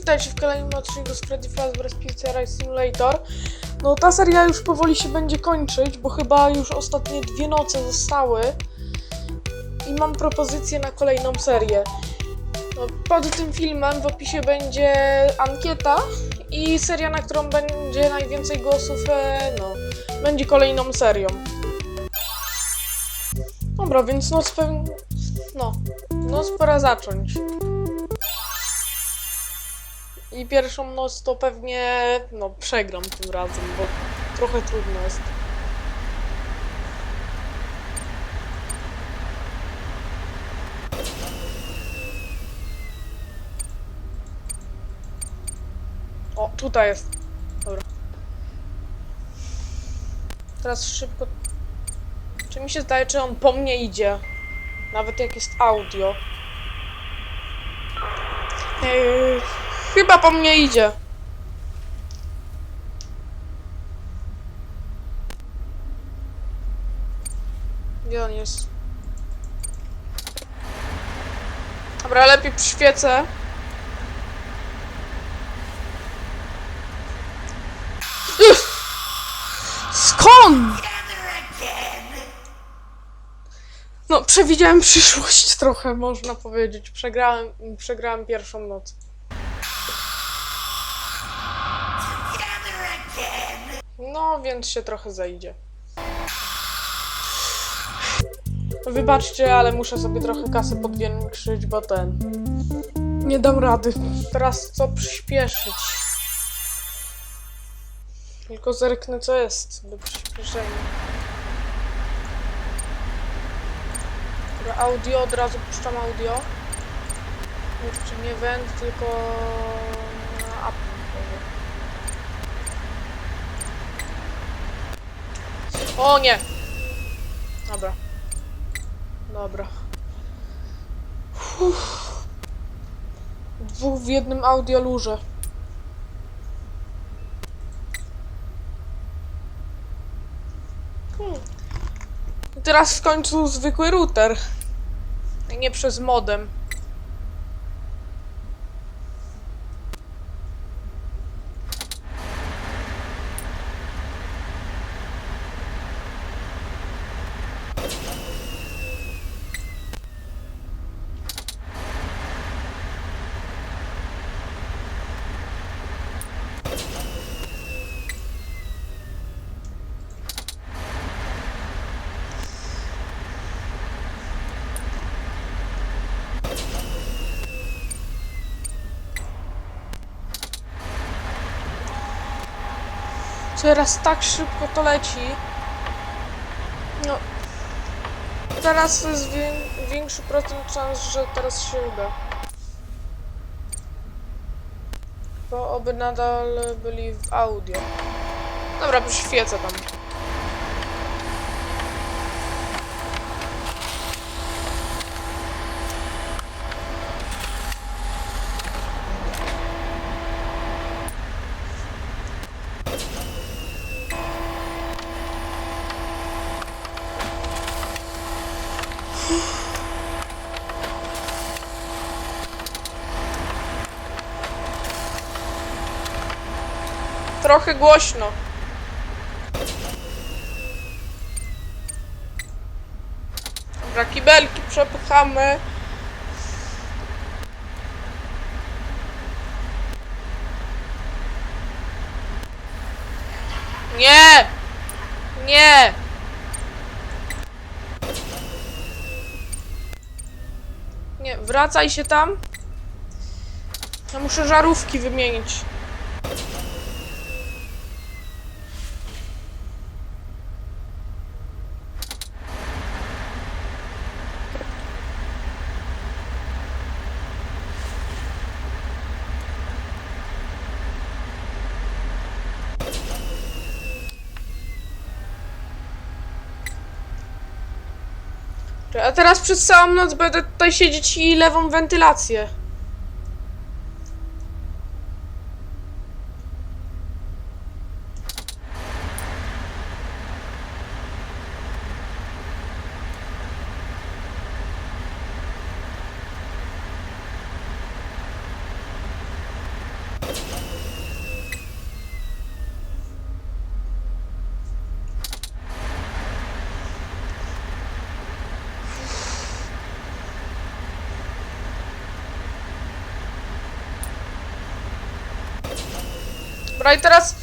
witajcie w kolejnym odcinku z Freddy Fazbear's Pizza Rice Simulator. No ta seria już powoli się będzie kończyć, bo chyba już ostatnie dwie noce zostały. I mam propozycję na kolejną serię. No, pod tym filmem w opisie będzie ankieta i seria, na którą będzie najwięcej głosów, e, no, będzie kolejną serią. Dobra, więc noc pewnie... No, noc pora zacząć. I pierwszą noc to pewnie, no, przegram tym razem, bo trochę trudno jest. O, tutaj jest. Dobra. Teraz szybko. Czy mi się zdaje, czy on po mnie idzie? Nawet jak jest audio. Yy, chyba po mnie idzie. Gdzie on jest? Dobra, lepiej przyświecę. Skąd? No, przewidziałem przyszłość trochę, można powiedzieć. Przegrałem, przegrałem pierwszą noc. No, więc się trochę zajdzie. Wybaczcie, ale muszę sobie trochę kasę podwiększyć, bo ten... Nie dam rady. Teraz co przyspieszyć? Tylko zerknę, co jest do przyspieszenia. Dobra, audio, od razu puszczam audio. Jeszcze nie węd, tylko na app. O nie! Dobra. Dobra. Uff. Dwóch w jednym audio lurze. Hmm. Teraz w końcu zwykły router. Nie przez modem. Teraz tak szybko to leci. No. Teraz jest wię większy procent szans, że teraz się uda. Bo oby nadal byli w audio. Dobra, przyświecę tam. Trochę głośno. Dobra, kibelki przepychamy. Nie! Nie! Nie, wracaj się tam. Ja muszę żarówki wymienić. A teraz przez całą noc będę tutaj siedzieć i lewą wentylację. Dobra, i teraz...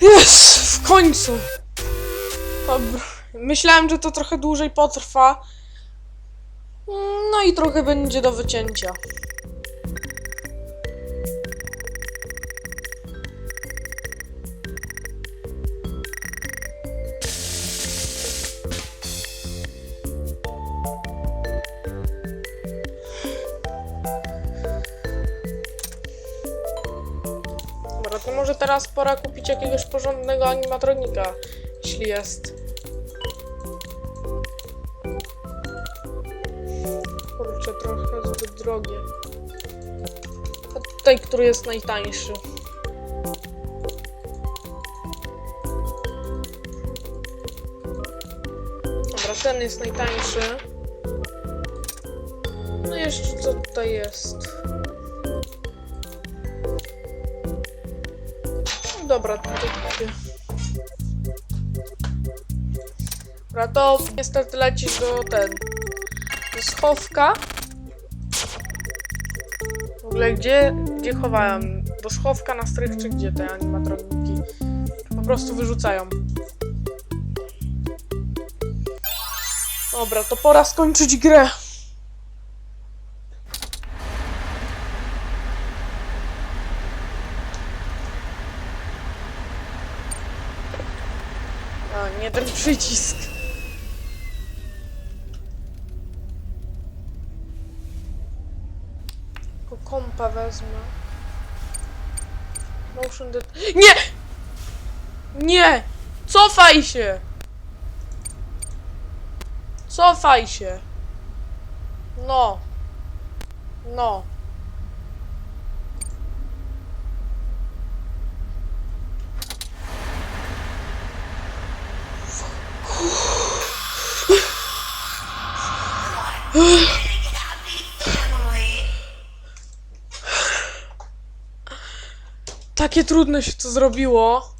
Jest! W końcu! Dobra. Myślałem, że to trochę dłużej potrwa. No i trochę będzie do wycięcia. Teraz pora kupić jakiegoś porządnego animatronika, jeśli jest. Kurczę, trochę zbyt drogie. A tutaj, który jest najtańszy. Dobra, ten jest najtańszy. No jeszcze co tutaj jest? Dobra, to. Dobra, to niestety lecisz do ten. Do schowka. W ogóle gdzie, gdzie chowałem? Do schowka na strych, czy gdzie te animatroniki? Po prostu wyrzucają. Dobra, to pora skończyć grę. A, nie ten przycisk. Tylko kompa wezmę. Motion det... Nie! Nie! Cofaj się! Cofaj się! No. No. Takie trudne się to zrobiło.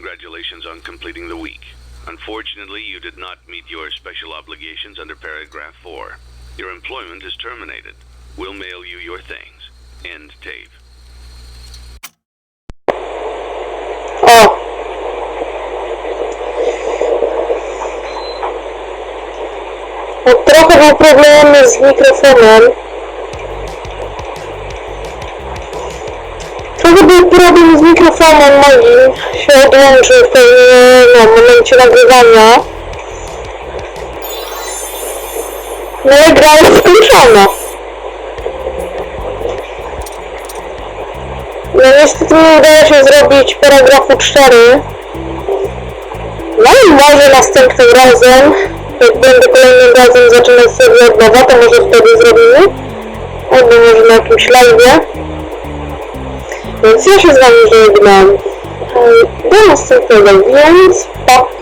Congratulations on completing the week. Unfortunately, you did not meet your special obligations under paragraph 4. Your employment is terminated. We'll mail you your things. End tape. No, trochę był problem z mikrofonem moim. Się odłączył w pewnym no, momencie nagrywania. No i gra jest skończona. No niestety nie udało się zrobić paragrafu 4. No i może następnym razem, jak będę kolejnym razem zaczynać serię od nowa, to może wtedy zrobimy. Albo może na jakimś live'ie. Więc ja się z wami żegnam. Do następnego, więc pa!